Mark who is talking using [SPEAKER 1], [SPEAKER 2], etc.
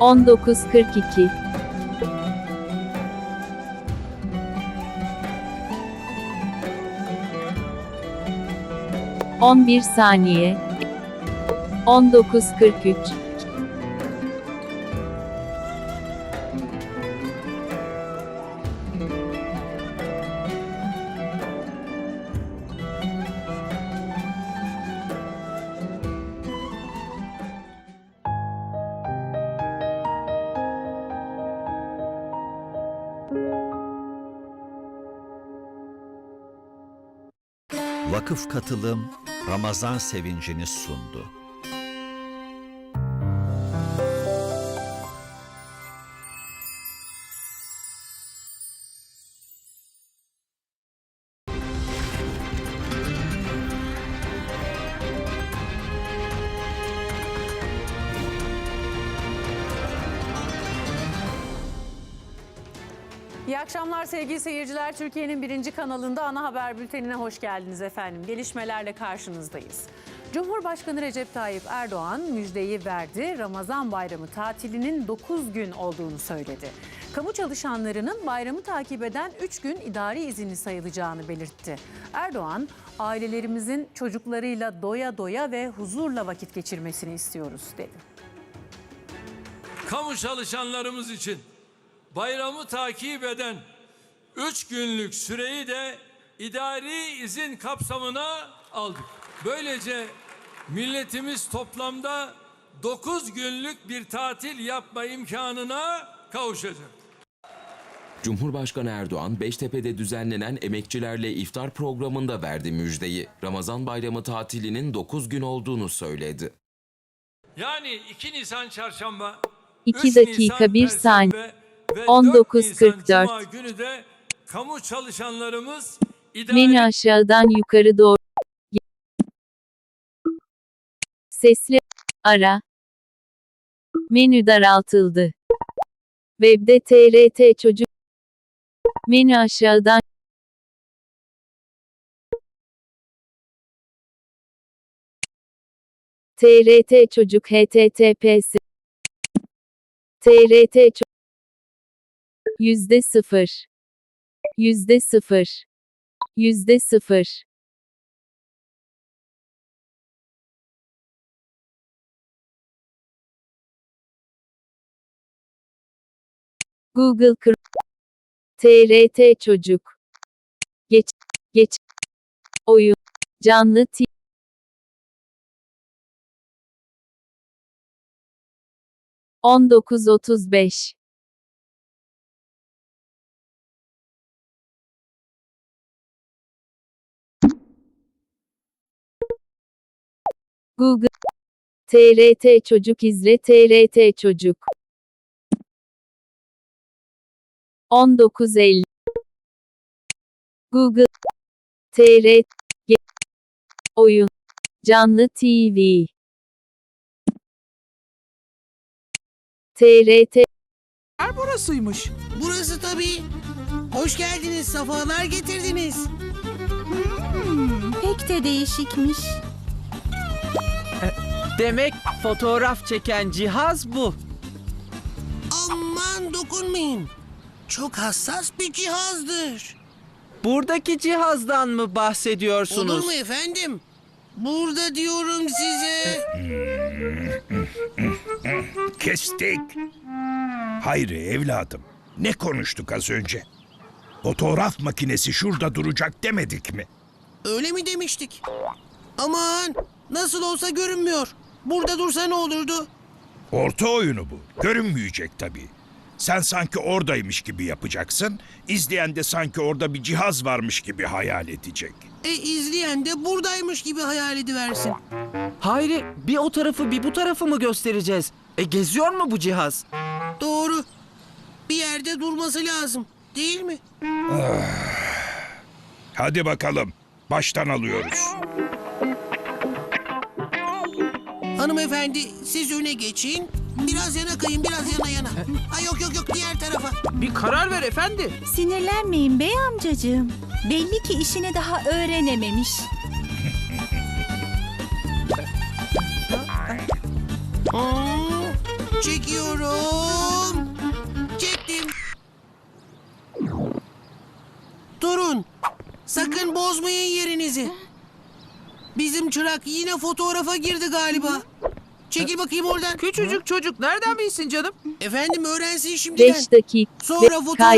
[SPEAKER 1] 19.42 11 saniye. 19.43
[SPEAKER 2] Vakıf Katılım Ramazan sevincini sundu.
[SPEAKER 3] İyi akşamlar sevgili seyirciler. Türkiye'nin birinci kanalında ana haber bültenine hoş geldiniz efendim. Gelişmelerle karşınızdayız. Cumhurbaşkanı Recep Tayyip Erdoğan müjdeyi verdi. Ramazan bayramı tatilinin 9 gün olduğunu söyledi. Kamu çalışanlarının bayramı takip eden 3 gün idari izinli sayılacağını belirtti. Erdoğan, ailelerimizin çocuklarıyla doya doya ve huzurla vakit geçirmesini istiyoruz dedi.
[SPEAKER 4] kamu çalışanlarımız için bayramı takip eden 3 günlük süreyi de idari izin kapsamına aldık. Böylece milletimiz toplamda 9 günlük bir tatil yapma imkanına kavuşacak.
[SPEAKER 5] Cumhurbaşkanı Erdoğan, Beştepe'de düzenlenen emekçilerle iftar programında verdi müjdeyi. Ramazan bayramı tatilinin 9 gün olduğunu söyledi.
[SPEAKER 4] Yani 2 Nisan çarşamba,
[SPEAKER 1] 2
[SPEAKER 4] 3
[SPEAKER 1] dakika
[SPEAKER 4] Nisan
[SPEAKER 1] 1
[SPEAKER 4] Perşembe
[SPEAKER 1] saniye 19.44.
[SPEAKER 4] 4 Nisan Cuma günü de kamu çalışanlarımız
[SPEAKER 1] Menü aşağıdan yukarı doğru. Sesli ara. Menü daraltıldı. Webde TRT çocuk. Menü aşağıdan TRT çocuk https TRT çocuk Yüzde sıfır. Yüzde sıfır. Yüzde sıfır. Google TRT Çocuk. Geç Geç. Oyun. Canlı T On dokuz otuz beş Google TRT Çocuk izle TRT Çocuk 1950 Google TRT Oyun Canlı TV TRT
[SPEAKER 6] Yer burasıymış.
[SPEAKER 7] Burası tabii. Hoş geldiniz, safalar getirdiniz.
[SPEAKER 8] Pek de değişikmiş.
[SPEAKER 6] Demek fotoğraf çeken cihaz bu.
[SPEAKER 7] Aman dokunmayın. Çok hassas bir cihazdır.
[SPEAKER 6] Buradaki cihazdan mı bahsediyorsunuz?
[SPEAKER 7] Olur mu efendim? Burada diyorum size.
[SPEAKER 9] Kestik. Hayri evladım. Ne konuştuk az önce? Fotoğraf makinesi şurada duracak demedik mi?
[SPEAKER 7] Öyle mi demiştik? Aman nasıl olsa görünmüyor. Burada dursa ne olurdu?
[SPEAKER 9] Orta oyunu bu. Görünmeyecek tabii. Sen sanki oradaymış gibi yapacaksın. İzleyen de sanki orada bir cihaz varmış gibi hayal edecek.
[SPEAKER 7] E izleyen de buradaymış gibi hayal ediversin.
[SPEAKER 6] Hayri bir o tarafı bir bu tarafı mı göstereceğiz? E geziyor mu bu cihaz?
[SPEAKER 7] Doğru. Bir yerde durması lazım. Değil mi?
[SPEAKER 9] Hadi bakalım. Baştan alıyoruz.
[SPEAKER 7] Hanımefendi siz öne geçin. Biraz yana kayın, biraz yana yana. Ay yok yok yok diğer tarafa.
[SPEAKER 6] Bir karar ver efendi.
[SPEAKER 8] Sinirlenmeyin bey amcacığım. Belli ki işini daha öğrenememiş.
[SPEAKER 7] Hmm, Çekiyorum. Çektim. Durun. Sakın bozmayın yerinizi. Bizim çırak yine fotoğrafa girdi galiba. Çekil bakayım oradan.
[SPEAKER 6] Küçücük çocuk nereden bilsin canım?
[SPEAKER 7] Efendim öğrensin şimdiden.
[SPEAKER 1] 5 dakika.
[SPEAKER 7] Sonra
[SPEAKER 1] Kay-
[SPEAKER 7] fotoğraf